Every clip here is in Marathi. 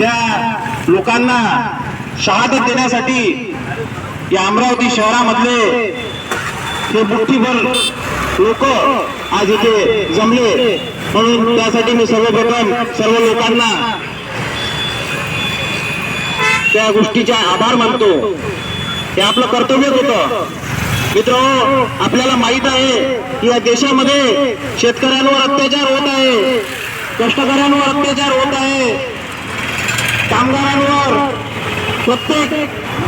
त्या लोकांना शहादत देण्यासाठी या अमरावती शहरामधले हे मुठ्ठीभर लोक आज इथे जमले. म्हणून त्यासाठी मी सर्वप्रथम सर्व लोकांना त्या गोष्टीचा आभार मानतो. हे आपलं कर्तव्यच होतं. मित्र आपल्याला माहीत आहे की या देशामध्ये शेतकऱ्यांवर अत्याचार होत आहे कष्टकऱ्यांवर अत्याचार होत आहे. कामगारांवर प्रत्येक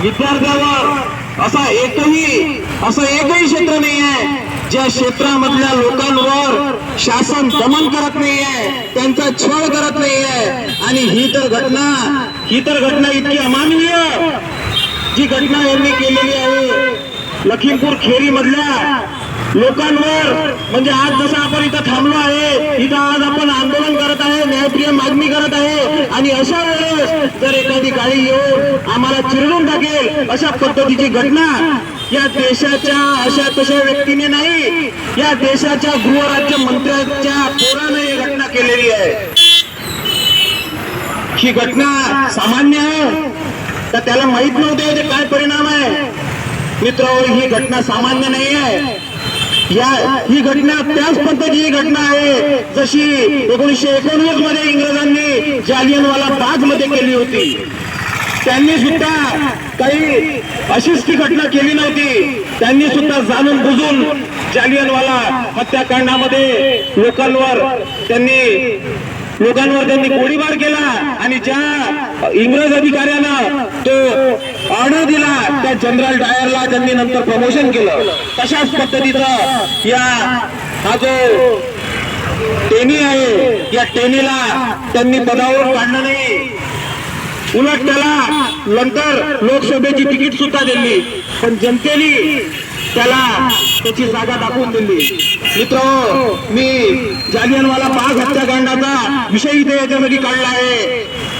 विद्यार्थ्यावर असा एकही असं एकही क्षेत्र नाही आहे ज्या क्षेत्रामधल्या लोकांवर शासन दमन करत नाहीये त्यांचा छळ करत नाहीये. आणि ही तर घटना ही तर घटना इतकी अमानवीय. जी घटना यांनी केलेली आहे लखीमपूर खेरी मधल्या लोकांवर म्हणजे आज जसं आपण इथं थांबलो आहे इथं आज आपण आंदोलन करत आहे न्यायप्रिय मागणी करत आहे आणि अशा वेळेस जर एखादी गाडी येऊन आम्हाला चिरडून टाकेल अशा पद्धतीची घटना या देशाच्या अशा तशा व्यक्तीने नाही या देशाच्या गृहराज्य मंत्र्याच्या पोराने ही घटना केलेली आहे. ही घटना सामान्य आहे तर त्याला माहीत नव्हते काय परिणाम आहे. मित्र ही घटना सामान्य नाही आहे. या ही घटना त्याच पद्धतीची घटना आहे. जशी एकोणीसशे एकोणवीसमध्ये इंग्रजांनी जालियनवाला बागमध्ये केली होती. त्यांनी सुद्धा काही अशीच ती घटना केली नव्हती. त्यांनी सुद्धा जाणून बुजून जालियनवाला हत्याकांडामध्ये लोकांवर त्यांनी लोकांवर त्यांनी गोळीबार केला आणि ज्या इंग्रज अधिकाऱ्यानं तो ऑर्डर दिला त्या जनरल डायरला त्यांनी नंतर प्रमोशन केलं. तशाच पद्धतीचं या हा जो टेनी आहे या टेनीला त्यांनी पदावर काढलं नाही. उलट त्याला नंतर लोकसभेची तिकीट सुद्धा दिली. पण जनतेने त्याला त्याची जागा दाखवून दिली. मित्र मी जालियनवाला बाग हत्याकांडाचा विषय इथे याच्यासाठी काढला आहे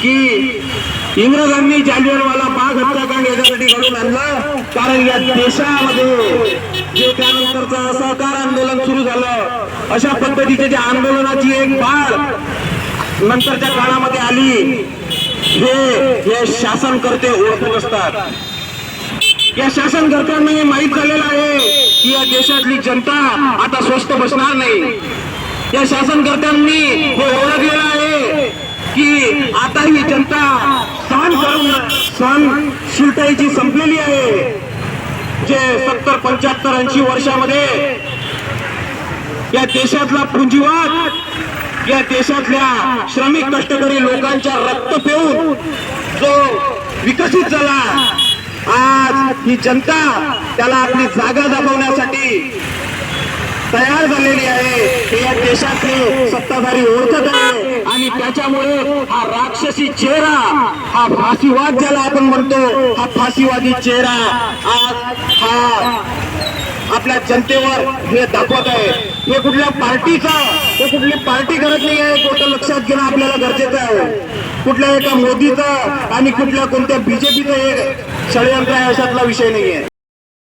की इंग्रजांनी जालियनवाला बाग हत्याकांड याच्यासाठी घडून आणलं. कारण या देशामध्ये जे त्यानंतरचं असहकार आंदोलन सुरू झालं. अशा पद्धतीचे जे आंदोलनाची एक बाळ नंतरच्या काळामध्ये आली हे हे शासनकर्ते ओळखून असतात या शासनकर्त्यांना हे माहीत झालेलं आहे की या देशातली जनता आता स्वस्त बसणार नाही. या शासनकर्त्यांनी हे ओळखलेलं आहे की आता ही जनता सहन करून सहनशीलतेची संपलेली आहे. जे सत्तर पंच्याहत्तर ऐंशी वर्षामध्ये या देशातला पुंजीवाद या देशातल्या श्रमिक कष्टकरी लोकांच्या रक्त पिऊन जो विकसित झाला आज ही जनता त्याला आपली जागा दाखवण्यासाठी तयार झालेली आहे. हे या देशातली सत्ताधारी ओळखत आहे. आणि त्याच्यामुळे हा राक्षसी चेहरा हा फाशीवाद ज्याला आपण म्हणतो हा फाशीवादी चेहरा आज हा आपल्या जनतेवर हे दाखवत आहे. हे कुठल्या पार्टीचा हे कुठली पार्टी करत नाही आहे कोणतं लक्षात घेणं आपल्याला गरजेचं आहे. कुठल्या एका मोदीचा आणि कुठल्या कोणत्या बीजेपीचं हे षडयंत्र आहे अशातला विषय नाही आहे